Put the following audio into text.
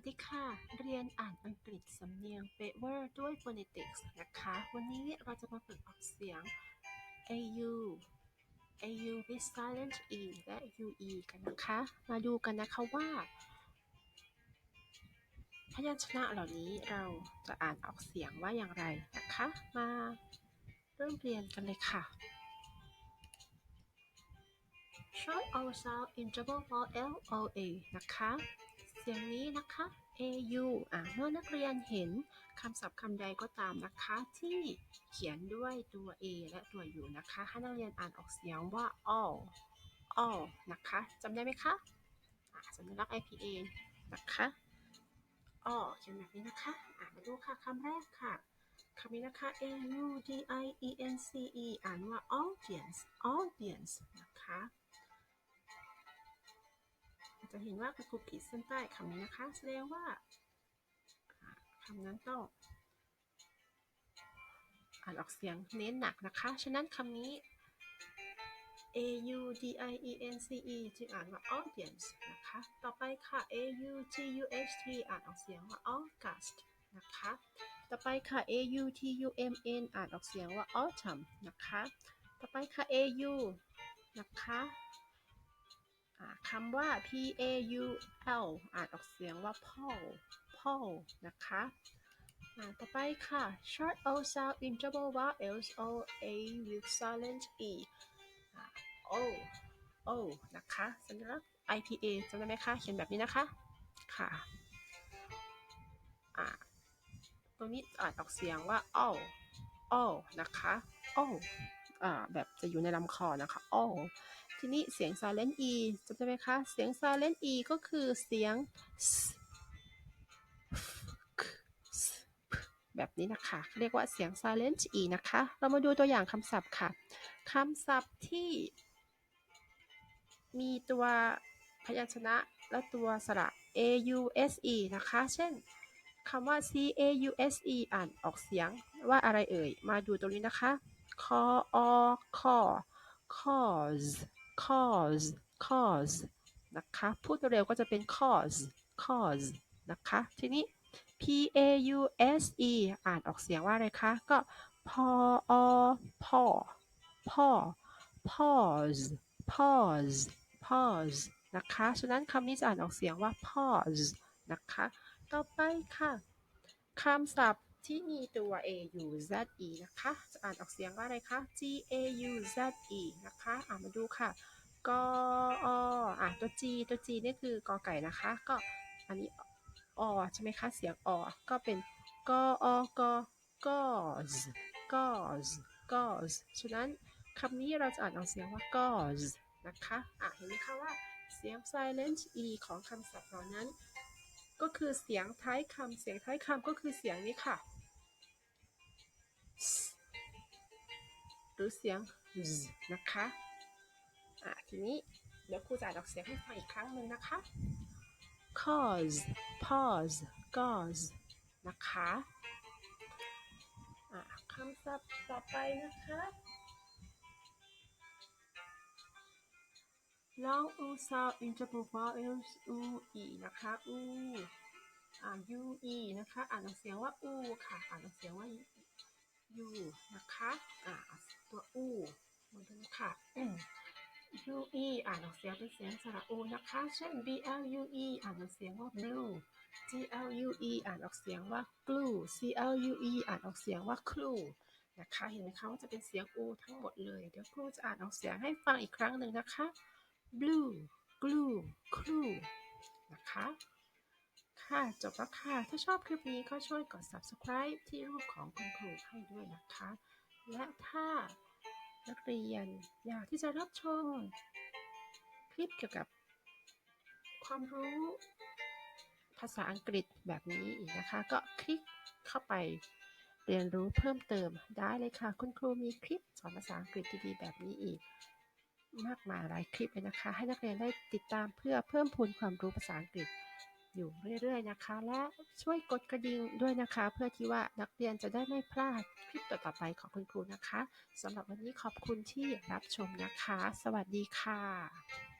วัสดีค่ะ เรียนอ่านอังกฤษสำเนียงเปเวอร์ด้วย phonetics นะคะ วันนี้เราจะมาฝึกออกเสียง au au with silent e และ ue กันนะคะ มาดูกันนะคะว่า พยัญชนะเหล่านี้เราจะอ่านออกเสียงว่าอย่างไรนะคะ มาเริ่มเรียนกันเลยค่ะ short or sound in double vowel l o a นะคะ เสียงนี้นะคะ au อ่าเมื่อนักเรียนเห็นคำศัพท์คำใดก็ตามนะคะ ที่เขียนด้วยตัว a และตัว u นะคะให้นักเรียนอ่านออกเสียงว่า all all นะคะจำได้ไหมคะอ่าสัญลักษณ์ IPA นะคะ all เขียนแบบนี้นะคะอ่ามาดูค่ะคำแรกค่ะคำนี้นะคะ a u d i e n c e อ่านว่า audience audience นะคะ จะเห็นว่าคุณครูขีดเส้นใต้คำนี้นะคะ แสดงว่าคำนั้นต้องอ่านออกเสียงเน้นหนักนะคะ ฉะนั้นคำนี้ a u d i e n c e จึงอ่านว่า audience นะคะ ต่อไปค่ะ a u t u h t อ่านออกเสียงว่า august นะคะ ต่อไปค่ะ a u t u m n อ่านออกเสียงว่า autumn นะคะ ต่อไปค่ะ a u นะคะ คำว่า p a u l อ่านออกเสียงว่า paul paul นะคะต่อไปค่ะ short o sound in double vowels o a with silent e o o นะคะสัญลักษณ์ IPA จำได้ไหมคะ เขียนแบบนี้นะคะค่ะตรงนี้อ่านออกเสียงว่า o o นะคะ o แบบจะอยู่ในลำคอนะคะ o ทีนี้เสียง silent e จำได้ไหมคะ เสียง silent e ก็คือเสียง แบบนี้นะคะเรียกว่าเสียง silent e นะคะ เรามาดูตัวอย่างคำศัพท์ค่ะคำศัพท์ที่มีตัวพยัญชนะและตัวสระ a u s e นะคะ เช่นคำว่า c a u s e อ่านออกเสียงว่าอะไรเอ่ย มาดูตรงนี้นะคะ c o o cause cause cause นะคะ พูดเร็วก็จะเป็น cause cause นะคะ ทีนี้ p a u s e อ่านออกเสียงว่าอะไรคะ ก็พออพอพอ pause pause pause นะคะ ฉะนั้นคำนี้จะอ่านออกเสียงว่า pause นะคะ ต่อไปค่ะ คำศัพท์ ที่มีตัว a u z e นะคะ จะอ่านออกเสียงว่าอะไรคะ g a u z e นะคะอ่ามาดูค่ะกออะตัว G ตัว G นี่คือกอไก่นะคะ ก็อันนี้อใช่ไหมคะ เสียงอก็เป็นกออกอกอสกอสกอสฉะนั้นคำนี้เราจะอ่านออกเสียงว่ากอสนะคะ อะเห็นไหมคะว่าเสียง silent e ของคำศัพท์เหล่านั้น ก็คือเสียงท้ายคำเสียงท้ายคำก็คือเสียงนี้ค่ะ หรือเสียง z นะคะอะทีนี้เดี๋ยวครูจะอ่านออกเสียงให้ฟังอีกครั้งหนึ่งนะคะ cause pause gauze นะคะ อะคำศัพท์ต่อไปนะคะ long u sound interval vowels u e นะคะ u อ่า u e นะคะ อ่านออกเสียงว่า u ค่ะ อ่านออกเสียงว่า u นะคะ อ่าตัว u มาดูค่ะ u e อ่านออกเสียงเป็นเสียงสระอูนะคะ เช่น b l u e อ่านออกเสียงว่า blue g l u e อ่านออกเสียงว่า glue c l u e อ่านออกเสียงว่า clue นะคะ เห็นไหมคะว่าจะเป็นเสียงอูทั้งหมดเลย เดี๋ยวครูจะอ่านออกเสียงให้ฟังอีกครั้งหนึ่งนะคะ blue glue clue นะคะ ค่ะ จบแล้วค่ะ ถ้าชอบคลิปนี้ก็ช่วยกด subscribe ที่รูปของคุณครูให้ด้วยนะคะ และถ้านักเรียนอยากที่จะรับชมคลิปเกี่ยวกับความรู้ภาษาอังกฤษแบบนี้อีกนะคะ ก็คลิกเข้าไปเรียนรู้เพิ่มเติมได้เลยค่ะ คุณครูมีคลิปสอนภาษาอังกฤษดีๆแบบนี้อีก มากมายหลายคลิปเลยนะคะ ให้นักเรียนได้ติดตามเพื่อเพิ่มพูนความรู้ภาษาอังกฤษอยู่เรื่อยๆนะคะ และช่วยกดกระดิ่งด้วยนะคะ เพื่อที่ว่านักเรียนจะได้ไม่พลาดคลิปต่อๆไปของคุณครูนะคะสำหรับวันนี้ขอบคุณที่รับชมนะคะ สวัสดีค่ะ